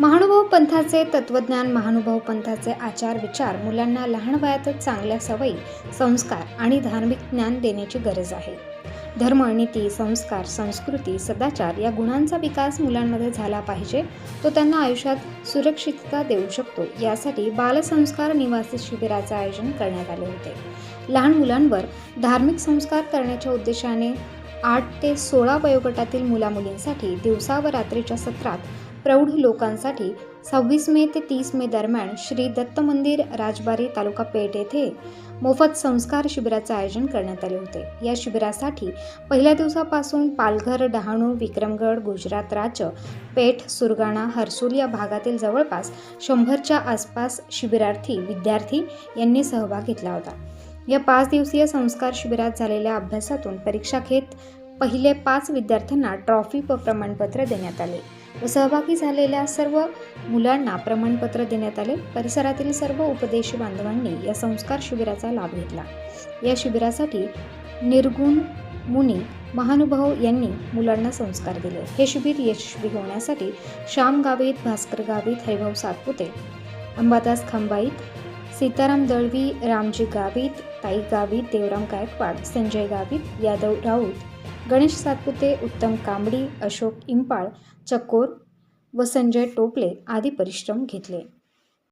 महानुभाव पंथाचे तत्वज्ञान महानुभाव पंथाचे आचार विचार मुलांना लहान वयातच चांगल्या सवयी संस्कार आणि धार्मिक ज्ञान देण्याची गरज आहे. धर्म नीती संस्कार संस्कृती सदाचार या गुणांचा विकास मुलांमध्ये झाला पाहिजे तो त्यांना आयुष्यात सुरक्षितता देऊ शकतो. यासाठी बालसंस्कार निवासी शिबिराचे आयोजन करण्यात आले होते. लहान मुलांवर धार्मिक संस्कार करण्याच्या उद्देशाने आठ ते सोळा वयोगटातील मुलामुलींसाठी दिवसा व रात्रीच्या सत्रात प्रौढ लोकांसाठी सव्वीस मे ते तीस मे दरम्यान श्री दत्त मंदिर राजबारी तालुका पेठ येथे मोफत संस्कार शिबिराचे आयोजन करण्यात आले होते. या शिबिरासाठी पहिल्या दिवसापासून पालघर डहाणू विक्रमगड गुजरात राज्य पेठ सुरगाणा हर्सूल या भागातील जवळपास शंभरच्या आसपास शिबिरार्थी विद्यार्थी यांनी सहभाग घेतला होता. या पाच दिवसीय संस्कार शिबिरात झालेल्या अभ्यासातून परीक्षा घेत पहिले पाच विद्यार्थ्यांना ट्रॉफी व प्रमाणपत्र देण्यात आले. व सहभागी झालेल्या सर्व मुलांना प्रमाणपत्र देण्यात आले. परिसरातील सर्व उपदेशी बांधवांनी या संस्कार शिबिराचा लाभ घेतला. या शिबिरासाठी निर्गुण मुनी महानुभाव यांनी मुलांना संस्कार दिले. हे शिबिर यशस्वी होण्यासाठी श्याम गावित भास्कर गावित हरिभाऊ सातपुते अंबादास खंबाईत सीताराम दळवी रामजी गावित ताई गावित देवराम गायकवाड संजय गावित यादव राऊत गणेश सातपुते उत्तम कांबडी अशोक इंपाळ चकोर व संजय टोपले आदी परिश्रम घेतले.